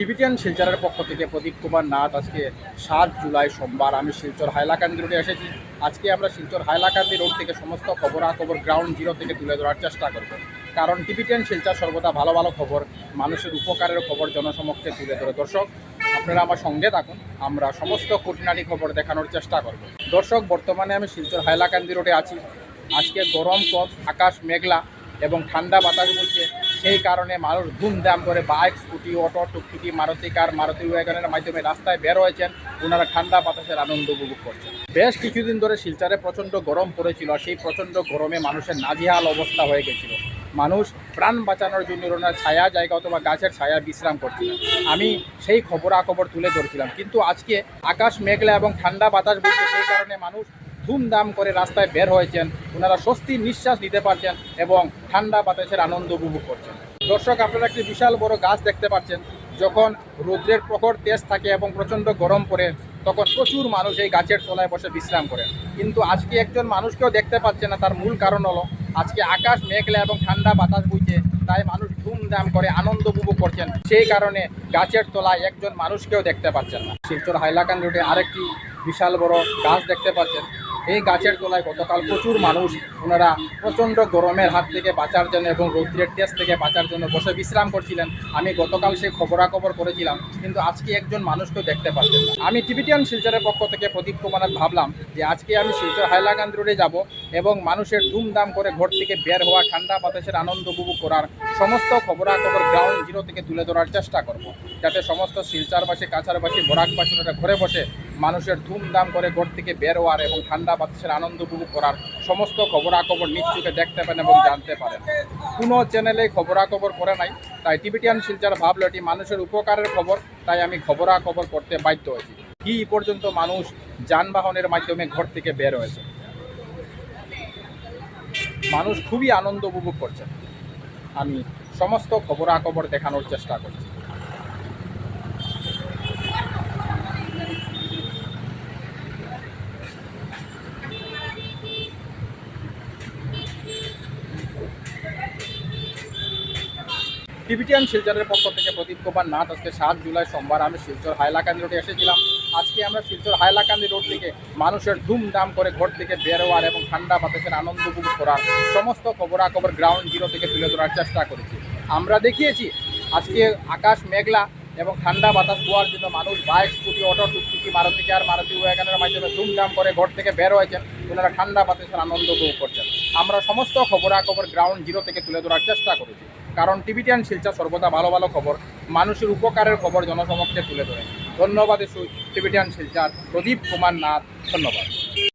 Tibetan শিলচরের পক্ষ থেকে প্রদীপ কুমার নাথ আজকে সাত জুলাই সোমবার। আমি শিলচর হাইলাকান্দি রোডে এসেছি। আজকে আমরা শিলচর হাইলাকান্দি রোড থেকে সমস্ত খবরাখবর গ্রাউন্ড জিরো থেকে তুলে ধরার চেষ্টা করব। কারণ টিবিটিয়ান শিলচর সর্বদা ভালো ভালো খবর, মানুষের উপকারের খবর জনসমক্ষে তুলে ধরে। দর্শক, আপনারা আমার সঙ্গে থাকুন। আমরা সমস্ত খুঁটিনাটি খবর দেখানোর চেষ্টা করব। দর্শক, বর্তমানে আমি শিলচর হাইলাকান্দি রোডে আছি। আজকে গরম কম, আকাশ মেঘলা। এবং ঠান্ডা বাতাস বলছে, সেই কারণে মানুষ ধুমধাম করে বাইক, স্কুটি, অটো, টুকটুকি, মারুতি কার, মারুতি ওয়াগনের মাধ্যমে রাস্তায় বের হয়েছেন। ওনারা ঠান্ডা বাতাসের আনন্দ উপভোগ করছেন। বেশ কিছুদিন ধরে শিলচরে প্রচণ্ড গরম পড়েছিল, সেই প্রচণ্ড গরমে মানুষের নাজেহাল অবস্থা হয়ে গেছিল। মানুষ প্রাণ বাঁচানোর জন্য ওনার ছায়া জায়গা অথবা গাছের ছায়া বিশ্রাম করছিলেন। আমি সেই খবরাখবর তুলে ধরছিলাম। কিন্তু আজকে আকাশ মেঘলা এবং ঠান্ডা বাতাস বলছে, সেই কারণে মানুষ ধুমধাম করে রাস্তায় বের হয়েছেন। ওনারা স্বস্তির নিঃশ্বাস নিতে পারছেন এবং ঠান্ডা বাতাসের আনন্দ উপভোগ করছেন। দর্শক, আপনারা একটি বিশাল বড় গাছ দেখতে পাচ্ছেন। যখন রৌদ্রের প্রখর তেজ থাকে এবং প্রচণ্ড গরম পড়ে, তখন প্রচুর মানুষ এই গাছের তলায় বসে বিশ্রাম করেন কিন্তু আজকে একজন মানুষকেও দেখতে পাচ্ছে না, তার মূল কারণ হলো আজকে আকাশ মেঘলা এবং ঠান্ডা বাতাস বইছে, তাই মানুষ ধুমধাম করে আনন্দ উপভোগ করছেন। সেই কারণে গাছের তলায় একজন মানুষকেও দেখতে পাচ্ছেন না। শিলচর হাইলাকান রোডে আরেকটি বিশাল বড় গাছ দেখতে পাচ্ছেন। এই গাছের তলায় গতকাল প্রচুর মানুষ, ওনারা প্রচণ্ড গরমের হাত থেকে বাঁচার জন্য এবং রৌদ্রের তেজ থেকে বাঁচার জন্য বসে বিশ্রাম করছিলেন। আমি গতকাল সেই খবরাখবর করেছিলাম, কিন্তু আজকে একজন মানুষকেও দেখতে পাচ্ছেন আমি টিবিটিয়ান শিলচরের পক্ষ থেকে প্রদীপ কুমার ভাবলাম যে আজকে আমি শিলচর হাইলাকান্দি রোডে যাব এবং মানুষের ধুমধাম করে ঘর থেকে বের হওয়া, ঠান্ডা বাতাসের আনন্দ উপভোগ করার সমস্ত খবরাখবর গ্রাউন্ড জিরো থেকে তুলে ধরার চেষ্টা করব। যাতে সমস্ত শিলচরবাসী কাছারবাসী বরাকবাসী ওনারা ঘরে বসে মানুষের ধুমধাম করে ঘর থেকে বের হওয়ার এবং ঠান্ডা বাতাসের আনন্দ উপভোগ করার সমস্ত খবরাখবর নিশ্চুকে দেখতে পারেন এবং জানতে পারেন। কোনো চ্যানেলে খবরাখবর করে নাই, তাই টিবিটিয়ান শিলচর ভাবলো এটি মানুষের উপকারের খবর, তাই আমি খবরাখবর করতে বাধ্য হয়েছি। কি পর্যন্ত মানুষ যানবাহনের মাধ্যমে ঘর থেকে বের হয়েছে? মানুষ খুবই আনন্দ উপভোগ করছে। আমি সমস্ত খবরাখবর দেখানোর চেষ্টা করছি। টিবিটিয়ান শিলচরের পক্ষ থেকে প্রদীপ কুমার নাথ, আজকে সাত জুলাই সোমবার আমি শিলচর হাইলাকান্দি রোডে এসেছিলাম। আজকে আমরা শিলচর হাইলাকান্দি রোড থেকে মানুষের ধুমধাম করে ঘর থেকে বের হওয়ার এবং ঠান্ডা বাতাসের আনন্দ উপভোগ করার সমস্ত খবরাখবর গ্রাউন্ড জিরো থেকে তুলে ধরার চেষ্টা করেছি। আমরা দেখিয়েছি, আজকে আকাশ মেঘলা এবং ঠান্ডা বাতাস বোয়ার জন্য মানুষ বাইক, স্কুটি, অটো, টুকটুকি, মারুতি কার মারুতি ওয়াগানের মাধ্যমে ধুমধাম করে ঘর থেকে বের হয়েছেন ওনারা ঠান্ডা বাতাসের আনন্দ উপভোগ করছেন। আমরা সমস্ত খবরাখবর গ্রাউন্ড জিরো থেকে তুলে ধরার চেষ্টা করেছি। কারণ টিভিটিয়ান শিলচা সর্বদা ভালো ভালো খবর, মানুষের উপকারের খবর জনসমক্ষে তুলে ধরে। ধন্যবাদ টিভিটিয়ান শিলচার। প্রদীপ কুমার নাথ, ধন্যবাদ।